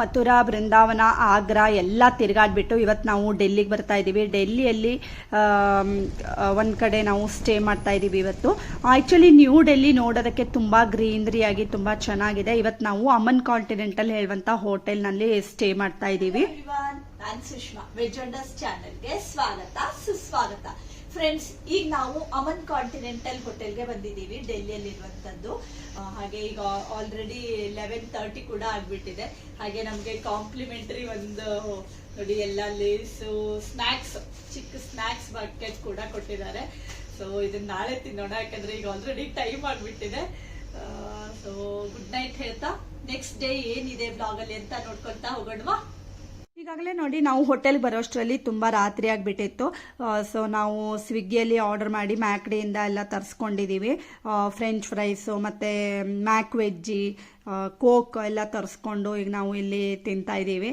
ಮಥುರಾ, ಬೃಂದಾವನ, ಆಗ್ರಾ ಎಲ್ಲ ತಿರುಗಾಡ್ಬಿಟ್ಟು ಇವತ್ತು ನಾವು ಡೆಲ್ಲಿಗೆ ಬರ್ತಾ ಇದ್ದೀವಿ ಡೆಲ್ಲಿಯಲ್ಲಿ ಒಂದು ಕಡೆ ನಾವು ಸ್ಟೇ ಮಾಡ್ತಾ ಇದ್ದೀವಿ ಇವತ್ತು. ಆ್ಯಕ್ಚುಲಿ ನ್ಯೂ ಡೆಲ್ಲಿ ನೋಡೋದಕ್ಕೆ ತುಂಬ ಗ್ರೀನ್ರಿಯಾಗಿ ತುಂಬ ಚೆನ್ನಾಗಿದೆ. ಇವತ್ತು ನಾವು ಅಮನ್ ಕಾಂಟಿನೆಂಟಲ್ ಹೇಳುವಂಥ ಹೋಟೆಲ್ನಲ್ಲಿ ಸ್ಟೇ ಮಾಡ್ತಾ ಇದ್ದೀವಿ ಸುಷ್ಮಾ ಚಾನೆಲ್ಗೆ ಸ್ವಾಗತ, ಸುಸ್ವಾಗತ. ಫ್ರೆಂಡ್ಸ್ ಈಗ ನಾವು ಅಮನ್ ಕಾಂಟಿನೆಂಟಲ್ ಹೋಟೆಲ್ಗೆ ಬಂದಿದ್ದೀವಿ ಡೆಲ್ಲಿಯಲ್ಲಿ ಇರುವಂತದ್ದು ಹಾಗೆ ಈಗ ಆಲ್ರೆಡಿ ಲೆವೆನ್ ತರ್ಟಿ ಕೂಡ ಆಗ್ಬಿಟ್ಟಿದೆ. ಹಾಗೆ ನಮಗೆ ಕಾಂಪ್ಲಿಮೆಂಟರಿ ಒಂದು, ನೋಡಿ, ಎಲ್ಲ ಲೇಸು ಸ್ನ್ಯಾಕ್ಸ್ ಚಿಕ್ಕ ಸ್ನ್ಯಾಕ್ಸ್ ಬಕೆಟ್ ಕೂಡ ಕೊಟ್ಟಿದ್ದಾರೆ. ಸೊ ಇದನ್ನ ನಾಳೆ ತಿನ್ನೋಣ, ಯಾಕಂದ್ರೆ ಈಗ ಆಲ್ರೆಡಿ ಟೈಮ್ ಆಗ್ಬಿಟ್ಟಿದೆ. ಸೊ ಗುಡ್ ನೈಟ್ ಹೇಳ್ತಾ ನೆಕ್ಸ್ಟ್ ಡೇ ಏನಿದೆ ಬ್ಲಾಗಲ್ಲಿ ಅಂತ ನೋಡ್ಕೊಳ್ತಾ ಹೋಗೋಣವಾ? ಈಗಾಗಲೇ ನೋಡಿ, ನಾವು ಹೋಟೆಲ್ ಬರೋಷ್ಟರಲ್ಲಿ ತುಂಬ ರಾತ್ರಿ ಆಗಿಬಿಟ್ಟಿತ್ತು. ಸೊ ನಾವು ಸ್ವಿಗ್ಗಿಯಲ್ಲಿ ಆರ್ಡರ್ ಮಾಡಿ ಮ್ಯಾಕ್ಡಿಯಿಂದ ಎಲ್ಲ ತರಿಸ್ಕೊಂಡಿದ್ದೀವಿ ಫ್ರೆಂಚ್ ಫ್ರೈಸು ಮತ್ತು ಮ್ಯಾಕ್ ವೆಜ್ಜಿ ಕೋಕ್ ಎಲ್ಲ ತರಿಸ್ಕೊಂಡು ಈಗ ನಾವು ಇಲ್ಲಿ ತಿಂತಾ ಇದ್ದೀವಿ.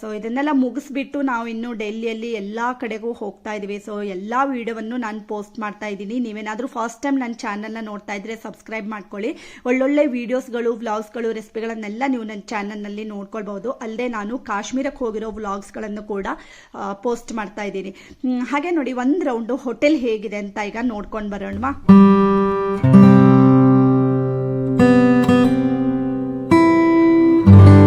ಸೊ ಇದನ್ನೆಲ್ಲ ಮುಗಿಸ್ಬಿಟ್ಟು ನಾವು ಇನ್ನು ಡೆಲ್ಲಿಯಲ್ಲಿ ಎಲ್ಲ ಕಡೆಗೂ ಹೋಗ್ತಾ ಇದ್ದೀವಿ. ಸೊ ಎಲ್ಲ ವಿಡಿಯೋವನ್ನು ನಾನು ಪೋಸ್ಟ್ ಮಾಡ್ತಾ ಇದ್ದೀನಿ. ನೀವೇನಾದರೂ ಫಸ್ಟ್ ಟೈಮ್ ನನ್ನ ಚಾನಲ್ನ ನೋಡ್ತಾ ಇದ್ರೆ ಸಬ್ಸ್ಕ್ರೈಬ್ ಮಾಡ್ಕೊಳ್ಳಿ. ಒಳ್ಳೊಳ್ಳೆ ವೀಡಿಯೋಸ್ಗಳು ವ್ಲಾಗ್ಸ್ಗಳು ರೆಸಿಪಿಗಳನ್ನೆಲ್ಲ ನೀವು ನನ್ನ ಚಾನಲ್ನಲ್ಲಿ ನೋಡ್ಕೊಳ್ಬಹುದು. ಅಲ್ಲದೆ ನಾನು ಕಾಶ್ಮೀರಕ್ಕೆ ಹೋಗಿರೋ ವ್ಲಾಗ್ಸ್ಗಳನ್ನು ಕೂಡ ಪೋಸ್ಟ್ ಮಾಡ್ತಾ ಇದ್ದೀನಿ. ಹಾಗೆ ನೋಡಿ, ಒಂದು ರೌಂಡು ಹೋಟೆಲ್ ಹೇಗಿದೆ ಅಂತ ಈಗ ನೋಡ್ಕೊಂಡು ಬರೋಣವಾ? ಮತ್ತೆ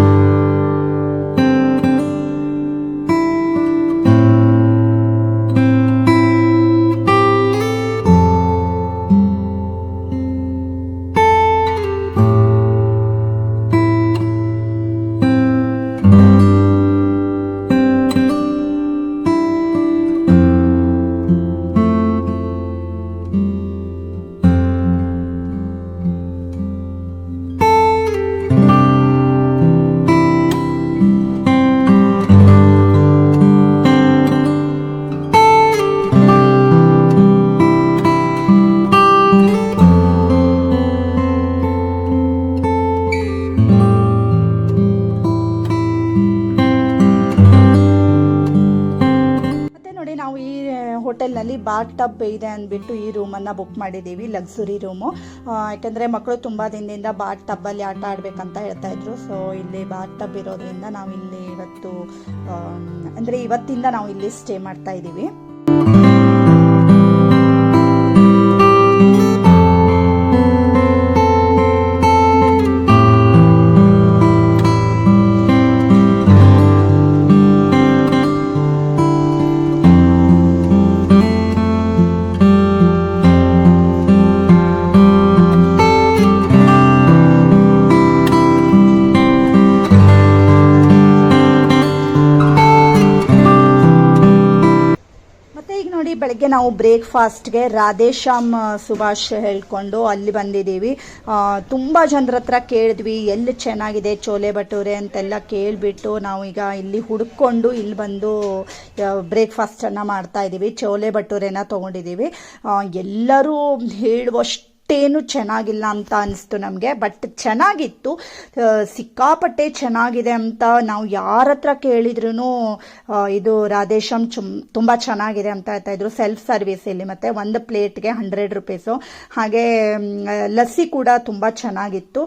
ಬಾತ್ ಟಬ್ ಇದೆ ಅಂದ್ಬಿಟ್ಟು ಈ ರೂಮನ್ನು ಬುಕ್ ಮಾಡಿದ್ದೀವಿ ಲಕ್ಸುರಿ ರೂಮು ಯಾಕಂದರೆ ಮಕ್ಕಳು ತುಂಬ ದಿನದಿಂದ ಬಾತ್ ಟಬ್ಬಲ್ಲಿ ಆಟ ಆಡಬೇಕಂತ ಹೇಳ್ತಾ ಇದ್ರು. ಸೊ ಇಲ್ಲಿ ಬಾಟ್ ಟಬ್ ಇರೋದ್ರಿಂದ ನಾವು ಇಲ್ಲಿ ಇವತ್ತು ಅಂದರೆ ಇವತ್ತಿಂದ ನಾವು ಇಲ್ಲಿ ಸ್ಟೇ ಮಾಡ್ತಾ ಇದ್ದೀವಿ ನಾವು ಬ್ರೇಕ್ಫಾಸ್ಟ್ಗೆ ರಾಧೇಶ್ಯಾಮ್ ಸುಭಾಷ್ ಹೇಳ್ಕೊಂಡು ಅಲ್ಲಿ ಬಂದಿದ್ದೀವಿ. ತುಂಬ ಜನರ ಹತ್ರ ಕೇಳಿದ್ವಿ, ಎಲ್ಲಿ ಚೆನ್ನಾಗಿದೆ ಚೋಲೆ ಭಟೂರೆ ಅಂತೆಲ್ಲ ಕೇಳಿಬಿಟ್ಟು ನಾವು ಈಗ ಇಲ್ಲಿ ಹುಡ್ಕೊಂಡು ಇಲ್ಲಿ ಬಂದು ಬ್ರೇಕ್ಫಾಸ್ಟನ್ನು ಮಾಡ್ತಾ ಇದ್ದೀವಿ, ಚೋಲೆ ಭಟೂರೆನ ತೊಗೊಂಡಿದ್ದೀವಿ. ಎಲ್ಲರೂ ಹೇಳುವಷ್ಟು ಅಷ್ಟೇನು ಚೆನ್ನಾಗಿಲ್ಲ ಅಂತ ಅನಿಸ್ತು ನಮಗೆ. ಬಟ್ ಚೆನ್ನಾಗಿತ್ತು. ಸಿಕ್ಕಾಪಟ್ಟೆ ಚೆನ್ನಾಗಿದೆ ಅಂತ ನಾವು ಯಾರ ಹತ್ರ ಕೇಳಿದ್ರು ಇದು ರಾಧೇಶಮ್ ಚುಮ್, ತುಂಬ ಚೆನ್ನಾಗಿದೆ ಅಂತ ಹೇಳ್ತಾ ಇದ್ರು. ಸೆಲ್ಫ್ ಸರ್ವಿಸ್ ಇಲ್ಲಿ. ಮತ್ತೆ ಒಂದು ಪ್ಲೇಟ್ಗೆ ಹಂಡ್ರೆಡ್ ರುಪೀಸು ಹಾಗೆ ಲಸ್ಸಿ ಕೂಡ ತುಂಬ ಚೆನ್ನಾಗಿತ್ತು.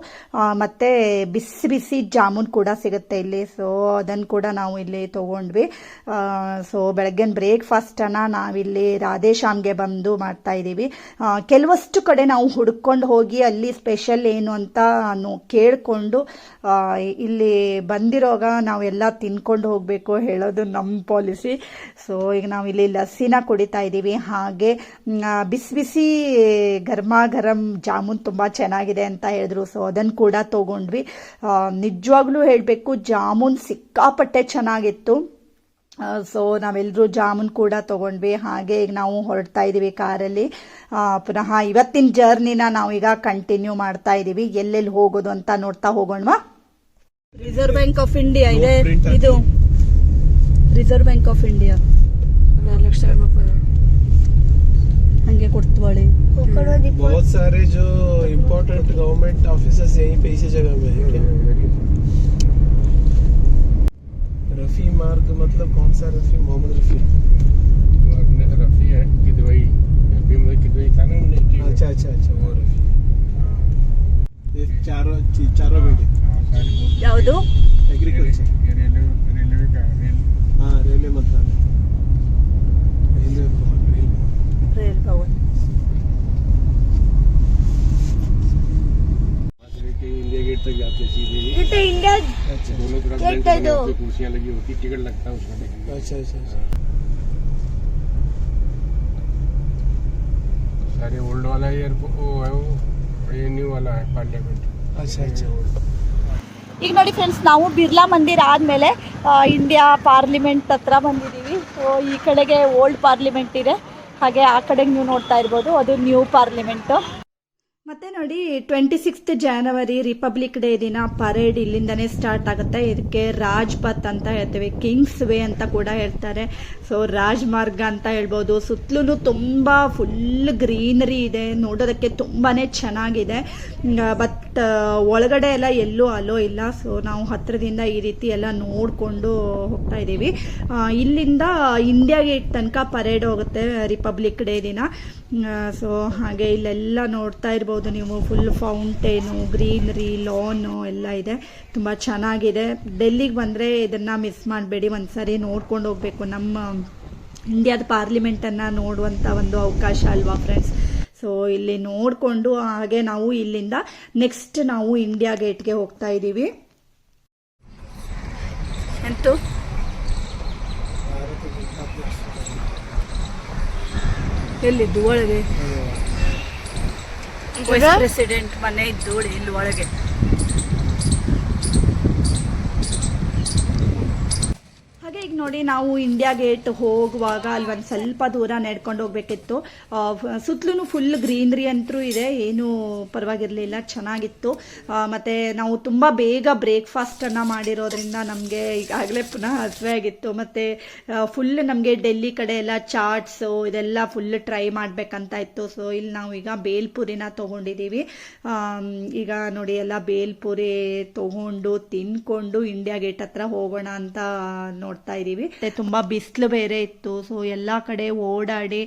ಮತ್ತೆ ಬಿಸಿ ಬಿಸಿ ಜಾಮೂನ್ ಕೂಡ ಸಿಗುತ್ತೆ ಇಲ್ಲಿ. ಸೊ ಅದನ್ನು ಕೂಡ ನಾವು ಇಲ್ಲಿ ತೊಗೊಂಡ್ವಿ. ಸೊ ಬೆಳಗ್ಗಿನ ಬ್ರೇಕ್ಫಾಸ್ಟನ್ನು ನಾವಿಲ್ಲಿ ರಾಧೇಶ್ಯಾಮ್ಗೆ ಬಂದು ಮಾಡ್ತಾ ಇದ್ದೀವಿ ಕೆಲವಷ್ಟು ಕಡೆ ನಾವು ಹುಡ್ಕೊಂಡು ಹೋಗಿ ಅಲ್ಲಿ ಸ್ಪೆಷಲ್ ಏನು ಅಂತ ಕೇಳಿಕೊಂಡು ಇಲ್ಲಿ ಬಂದಿರೋಗ ನಾವೆಲ್ಲ ತಿನ್ಕೊಂಡು ಹೋಗಬೇಕು ಹೇಳೋದು ನಮ್ಮ ಪಾಲಿಸಿ ಸೊ ಈಗ ನಾವು ಇಲ್ಲಿ ಲಸ್ಸಿನ ಕುಡಿತಾ ಇದ್ದೀವಿ ಹಾಗೆ ಬಿಸಿ ಬಿಸಿ ಗರ್ಮ ಗರಂ ಜಾಮೂನ್ ತುಂಬ ಚೆನ್ನಾಗಿದೆ ಅಂತ ಹೇಳಿದ್ರು. ಸೊ ಅದನ್ನು ಕೂಡ ತೊಗೊಂಡ್ವಿ. ನಿಜವಾಗ್ಲೂ ಹೇಳಬೇಕು, ಜಾಮೂನ್ ಸಿಕ್ಕಾಪಟ್ಟೆ ಚೆನ್ನಾಗಿತ್ತು. ಸೊ ನಾವೆಲ್ಲರೂ ಜಾಮೂನ್ ಕೂಡ ತೊಗೊಂಡ್ವಿ ಹಾಗೆ ಈಗ ನಾವು ಹೊರಡ್ತಾ ಇದ್ದೀವಿ ಕಾರಲ್ಲಿ ಆ, ಪುನಃ ಇವತ್ತಿನ ಜರ್ನಿನ ನಾವೀಗ ಕಂಟಿನ್ಯೂ ಮಾಡ್ತಾ ಇದ್ದೀವಿ ಎಲ್ಲೆಲ್ಲಿ ಹೋಗೋದು ಅಂತ ನೋಡ್ತಾ ಹೋಗೋಣವಾ ರಿಸರ್ವ್ ಬ್ಯಾಂಕ್ ಆಫ್ ಇಂಡಿಯಾ ಇದೆ ಇದು ರಿಸರ್ವ್ ಬ್ಯಾಂಕ್ ಆಫ್ ಇಂಡಿಯಾ ಹಂಗೆ ಕೊಡ್ತೀವಳಿ बहुत सारे जो इम्पोर्टेंट गवर्नमेंट ऑफिसर्स यहीं पे इसी जगह में है क्या रफ़ी मार्ग मतलब कौन सा रफ़ी मोहम्मद रफ़ी रफ़ी है किदवई किदवई था ना अच्छा अच्छा अच्छा वो रफ़ी चारों चारों बेटे ಯಾವುದು ಅಗ್ರಿಕಲ್ಚರ್ ಹಾಂ ರೈಲ್ವೆ ಮಂತ್ರಾಲಯ ರೈಲ್ವೆ सारी वो- ಯಾವುದು एग्रीकल्चर ಅಂತ ಇದು जो कुर्सियां लगी होती टिकट लगता है उसमें देखने में। अच्छा अच्छा अच्छा सारे ओल्ड वाला एयरपोर्ट वो है वो और ये न्यू वाला है पार्लियामेंट अच्छा अच्छा ಈಗ ನೋಡಿ ಫ್ರೆಂಡ್ಸ್ ನಾವು ಬಿರ್ಲಾ ಮಂದಿರ ಆದಮೇಲೆ ಇಂಡಿಯಾ ಪಾರ್ಲಿಮೆಂಟ್ ಹತ್ರ ಬಂದಿದ್ದೀವಿ ಸೊ ಈ ಕಡೆಗೆ ಓಲ್ಡ್ ಪಾರ್ಲಿಮೆಂಟ್ ಇದೆ ಹಾಗೆ ಆ ಕಡೆಗೆ ನೀವು ನೋಡ್ತಾ ಇರ್ಬೋದು ಅದು ನ್ಯೂ ಪಾರ್ಲಿಮೆಂಟು ಮತ್ತೆ ನೋಡಿ twenty sixth January Republic Day ದಿನ ಪರೇಡ್ ಇಲ್ಲಿಂದನೇ ಸ್ಟಾರ್ಟ್ ಆಗುತ್ತೆ. ಇದಕ್ಕೆ ರಾಜ್ಪಥ್ ಅಂತ ಹೇಳ್ತೇವೆ ಕಿಂಗ್ಸ್ ವೇ ಅಂತ ಕೂಡ ಹೇಳ್ತಾರೆ. ಸೊ ರಾಜಮಾರ್ಗ ಅಂತ ಹೇಳ್ಬೋದು. ಸುತ್ತಲೂ ತುಂಬ ಫುಲ್ ಗ್ರೀನರಿ ಇದೆ. ನೋಡೋದಕ್ಕೆ ತುಂಬಾ ಚೆನ್ನಾಗಿದೆ. ಬಟ್ ಒಳಗಡೆ ಎಲ್ಲ ಎಲ್ಲೂ ಅಲೋ ಇಲ್ಲ. ಸೊ ನಾವು ಹತ್ರದಿಂದ ಈ ರೀತಿ ಎಲ್ಲ ನೋಡಿಕೊಂಡು ಹೋಗ್ತಾ ಇದ್ದೀವಿ. ಇಲ್ಲಿಂದ ಇಂಡಿಯಾ ಗೇಟ್ ತನಕ ಪರೇಡ್ ಹೋಗುತ್ತೆ ರಿಪಬ್ಲಿಕ್ ಡೇ ದಿನ. ಸೊ ಹಾಗೆ ಇಲ್ಲೆಲ್ಲ ನೋಡ್ತಾ ಇರ್ಬೋದು. ನೀವು ಫುಲ್ ಫೌಂಟೇನು ಗ್ರೀನರಿ ಲಾನ್ ಎಲ್ಲ ಇದೆ. ತುಂಬ ಚೆನ್ನಾಗಿದೆ. ಡೆಲ್ಲಿಗೆ ಬಂದರೆ ಇದನ್ನು ಮಿಸ್ ಮಾಡಬೇಡಿ. ಒಂದ್ಸರಿ ನೋಡ್ಕೊಂಡು ಹೋಗಬೇಕು. ನಮ್ಮ ಇಂಡಿಯಾದ ಪಾರ್ಲಿಮೆಂಟನ್ನು ನೋಡುವಂಥ ಒಂದು ಅವಕಾಶ ಅಲ್ವಾ ಫ್ರೆಂಡ್ಸ್ ಸೊ ಇಲ್ಲಿ ನೋಡಿಕೊಂಡು ಹಾಗೆ ನಾವು ಇಲ್ಲಿಂದ ನೆಕ್ಸ್ಟ್ ನಾವು ಇಂಡಿಯಾ ಗೇಟ್ಗೆ ಹೋಗ್ತಾ ಇದ್ದೀವಿ. ಎಂತು? ಎಲ್ಲಿದ್ದು ಒಳಗೆ ಪ್ರೆಸಿಡೆಂಟ್ ಮನೆ ಇದ್ದು ಇಲ್ಲಿ ಒಳಗೆ. ಈಗ ನೋಡಿ ನಾವು ಇಂಡಿಯಾ ಗೇಟ್ ಹೋಗುವಾಗ ಅಲ್ಲಿ ಒಂದು ಸ್ವಲ್ಪ ದೂರ ನಡ್ಕೊಂಡು ಹೋಗ್ಬೇಕಿತ್ತು. ಸುತ್ತಲೂ ಫುಲ್ ಗ್ರೀನ್ರಿ ಅಂತೂ ಇದೆ. ಏನೂ ಪರವಾಗಿರಲಿಲ್ಲ. ಚೆನ್ನಾಗಿತ್ತು. ಮತ್ತೆ ನಾವು ತುಂಬ ಬೇಗ ಬ್ರೇಕ್ಫಾಸ್ಟನ್ನು ಮಾಡಿರೋದ್ರಿಂದ ನಮಗೆ ಈಗಾಗಲೇ ಪುನಃ ಹಸಿವೆ ಆಗಿತ್ತು. ಮತ್ತು ಫುಲ್ ನಮಗೆ ಡೆಲ್ಲಿ ಕಡೆ ಎಲ್ಲ ಚಾಟ್ಸು ಇದೆಲ್ಲ ಫುಲ್ ಟ್ರೈ ಮಾಡಬೇಕಂತ ಇತ್ತು. ಸೊ ಇಲ್ಲಿ ನಾವು ಈಗ ಬೇಲ್ಪುರಿನ ತೊಗೊಂಡಿದ್ದೀವಿ ಈಗ ನೋಡಿ ಎಲ್ಲ ಬೇಲ್ಪುರಿ ತೊಗೊಂಡು, ತಿನ್ಕೊಂಡು ಇಂಡಿಯಾ ಗೇಟ್ ಹತ್ರ ಹೋಗೋಣ ಅಂತ ನೋಡ್ತಾ ಇದ್ದೀವಿ. ತುಂಬ ಬಿಸಿಲು ಬೇರೆ ಇತ್ತು. ಸೊ ಎಲ್ಲ ಕಡೆ ಓಡಾಡಿ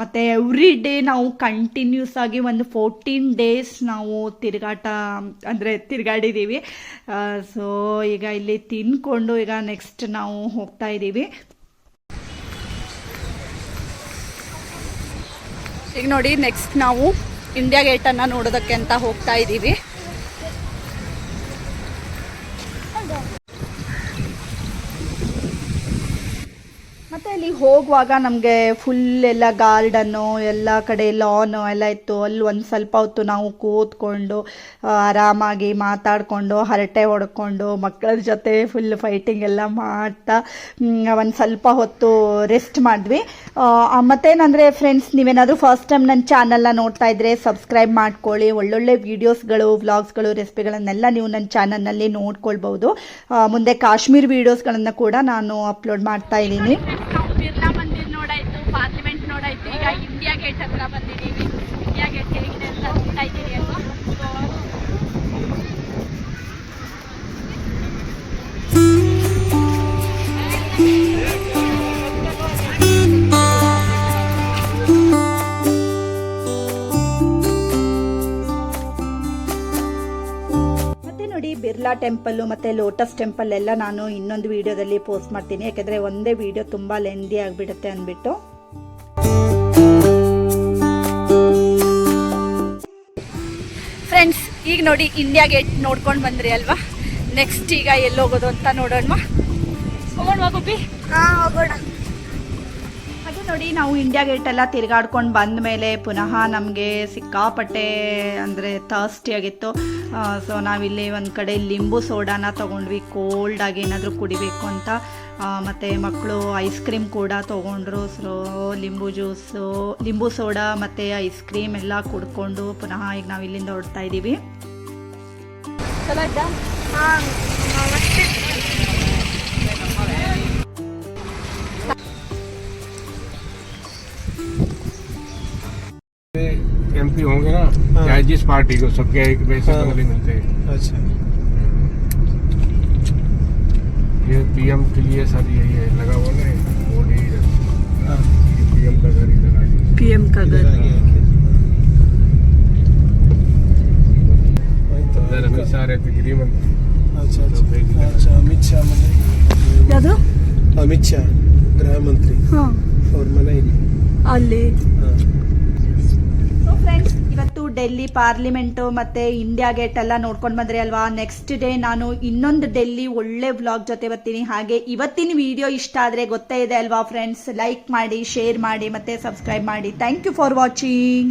ಮತ್ತೆ ಎವ್ರಿ ಡೇ ನಾವು ಕಂಟಿನ್ಯೂಸ್ ಆಗಿ ಒಂದು ಫೋರ್ಟೀನ್ ಡೇಸ್ ನಾವು ತಿರುಗಾಟ, ಅಂದರೆ ತಿರುಗಾಡಿದ್ದೀವಿ. ಸೊ ಈಗ ಇಲ್ಲಿ ತಿನ್ಕೊಂಡು ಈಗ ನೆಕ್ಸ್ಟ್ ನಾವು ಹೋಗ್ತಾ ಇದ್ದೀವಿ. ಈಗ ನೋಡಿ ನೆಕ್ಸ್ಟ್ ನಾವು ಇಂಡಿಯಾ ಗೇಟನ್ನು ನೋಡೋದಕ್ಕೆ ಅಂತ ಹೋಗ್ತಾ ಇದ್ದೀವಿ ಮತ್ತೆ ಅಲ್ಲಿ ಹೋಗುವಾಗ ನಮಗೆ ಫುಲ್ ಎಲ್ಲ ಗಾರ್ಡನ್ನು ಎಲ್ಲ ಕಡೆ ಲಾನು ಎಲ್ಲ ಇತ್ತು. ಅಲ್ಲಿ ಒಂದು ಸ್ವಲ್ಪ ಹೊತ್ತು ನಾವು ಕೂತ್ಕೊಂಡು ಆರಾಮಾಗಿ ಮಾತಾಡಿಕೊಂಡು, ಹರಟೆ ಹೊಡ್ಕೊಂಡು ಮಕ್ಕಳ ಜೊತೆ ಫುಲ್ ಫೈಟಿಂಗ್ ಎಲ್ಲ ಮಾಡ್ತಾ ಒಂದು ಸ್ವಲ್ಪ ಹೊತ್ತು ರೆಸ್ಟ್ ಮಾಡಿದ್ವಿ. ಮತ್ತೇನಂದರೆ ಫ್ರೆಂಡ್ಸ್ ನೀವೇನಾದರೂ ಫಸ್ಟ್ ಟೈಮ್ ನನ್ನ ಚಾನಲ್ನ ನೋಡ್ತಾ ಇದ್ರೆ ಸಬ್ಸ್ಕ್ರೈಬ್ ಮಾಡ್ಕೊಳ್ಳಿ. ಒಳ್ಳೊಳ್ಳೆ ವೀಡಿಯೋಸ್ಗಳು ವ್ಲಾಗ್ಸ್ಗಳು ರೆಸಿಪಿಗಳನ್ನೆಲ್ಲ ನೀವು ನನ್ನ ಚಾನಲ್ನಲ್ಲಿ ನೋಡ್ಕೊಳ್ಬೋದು ಮುಂದೆ ಕಾಶ್ಮೀರ್ ವೀಡಿಯೋಸ್ಗಳನ್ನು ಕೂಡ ನಾನು ಅಪ್ಲೋಡ್ ಮಾಡ್ತಾ ಇದ್ದೀನಿ. ನಾವು ಬಿರ್ಲಾ ಟೆಂಪಲ್ಲು ಮತ್ತೆ ಲೋಟಸ್ ಟೆಂಪಲ್ ಎಲ್ಲ ನಾನು ಇನ್ನೊಂದು ವಿಡಿಯೋದಲ್ಲಿ ಪೋಸ್ಟ್ ಮಾಡ್ತೀನಿ. ಯಾಕಂದ್ರೆ ಒಂದೇ ವಿಡಿಯೋ ತುಂಬಾ ಲೆಂದಿ ಆಗಿಬಿಡುತ್ತೆ ಅಂದ್ಬಿಟ್ಟು. ಫ್ರೆಂಡ್ಸ್ ಈಗ ನೋಡಿ ಇಂಡಿಯಾ ಗೇಟ್ ನೋಡ್ಕೊಂಡು ಬಂದ್ರಿ ಅಲ್ವಾ? ನೆಕ್ಸ್ಟ್ ಈಗ ಎಲ್ಲಿ ಹೋಗೋದು ಅಂತ ನೋಡೋಣ ಹೋಗೋಣ ಗುಬ್ಬಿ? ಹೋಗೋಣ. ಹಾಗೆ ನೋಡಿ ನಾವು ಇಂಡಿಯಾ ಗೇಟ್ ಎಲ್ಲ ತಿರುಗಾಡ್ಕೊಂಡು ಬಂದ ಮೇಲೆ ಪುನಃ ನಮಗೆ ಸಿಕ್ಕಾಪಟ್ಟೆ ಅಂದರೆ ಥರ್ಸ್ಟಿ ಆಗಿತ್ತು. ಸೊ ನಾವಿಲ್ಲಿ ಒಂದು ಕಡೆ ಲಿಂಬು ಸೋಡಾನ ತೊಗೊಂಡ್ವಿ ಕೋಲ್ಡ್ ಆಗಿ ಏನಾದರೂ ಕುಡಿಬೇಕು ಅಂತ. ಮತ್ತು ಮಕ್ಕಳು ಐಸ್ ಕ್ರೀಮ್ ಕೂಡ ತೊಗೊಂಡ್ರು. ಸೊ ಲಿಂಬು ಜ್ಯೂಸು ಲಿಂಬು ಸೋಡಾ ಮತ್ತು ಐಸ್ ಕ್ರೀಮ್ ಎಲ್ಲ ಕುಡ್ಕೊಂಡು ಪುನಃ ಈಗ ನಾವು ಇಲ್ಲಿಂದ ಹೊರಡ್ತಾ ಇದ್ದೀವಿ हाँ। चाहे जिस पार्टी को सबके एक वैसे हाँ। मिलते हैं। अच्छा। ये पीएम के लिए सर यही है लगा हुआ नहीं मोदी हाँ। पीएम का घर इधर पीएम का घर। तो। इधर अमित शाह अच्छा, तो अच्छा।, अच्छा अमित शाह यादव? अमित शाह गृह मंत्री। हाँ। और मनाई हाँ। ಡೆಲ್ಲಿ ಪಾರ್ಲಿಮೆಂಟು ಮತ್ತು ಇಂಡಿಯಾ ಗೇಟ್ ಎಲ್ಲ ನೋಡ್ಕೊಂಡು ಬಂದ್ರಿ ಅಲ್ವಾ? ನೆಕ್ಸ್ಟ್ ಡೇ ನಾನು ಇನ್ನೊಂದು ಡೆಲ್ಲಿ ಒಳ್ಳೆ ವ್ಲಾಗ್ ಜೊತೆ ಬರ್ತೀನಿ. ಹಾಗೆ ಇವತ್ತಿನ ವಿಡಿಯೋ ಇಷ್ಟ ಆದರೆ ಗೊತ್ತೇ ಇದೆ ಅಲ್ವಾ ಫ್ರೆಂಡ್ಸ್ ಲೈಕ್ ಮಾಡಿ ಶೇರ್ ಮಾಡಿ ಮತ್ತು ಸಬ್ಸ್ಕ್ರೈಬ್ ಮಾಡಿ. Thank you for watching